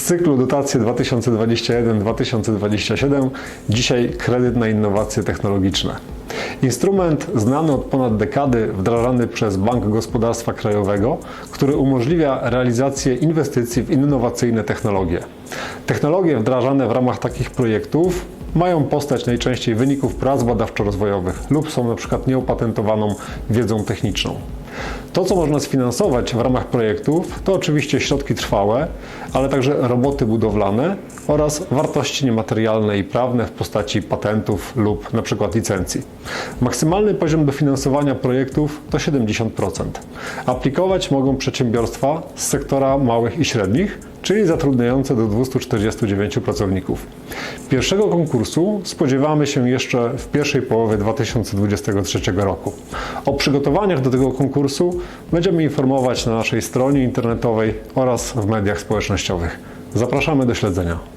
cyklu dotacje 2021-2027 dzisiaj kredyt na innowacje technologiczne. Instrument znany od ponad dekady, wdrażany przez Bank Gospodarstwa Krajowego, który umożliwia realizację inwestycji w innowacyjne technologie. Technologie wdrażane w ramach takich projektów mają postać najczęściej wyników prac badawczo-rozwojowych lub są przykład nieopatentowaną wiedzą techniczną. To, co można sfinansować w ramach projektów, to oczywiście środki trwałe, ale także roboty budowlane oraz wartości niematerialne i prawne w postaci patentów lub przykład licencji. Maksymalny poziom dofinansowania projektów to 70%. Aplikować mogą przedsiębiorstwa z sektora małych i średnich, czyli zatrudniające do 249 pracowników. Pierwszego konkursu spodziewamy się jeszcze w pierwszej połowie 2023 roku. O przygotowaniach do tego konkursu będziemy informować na naszej stronie internetowej oraz w mediach społecznościowych. Zapraszamy do śledzenia.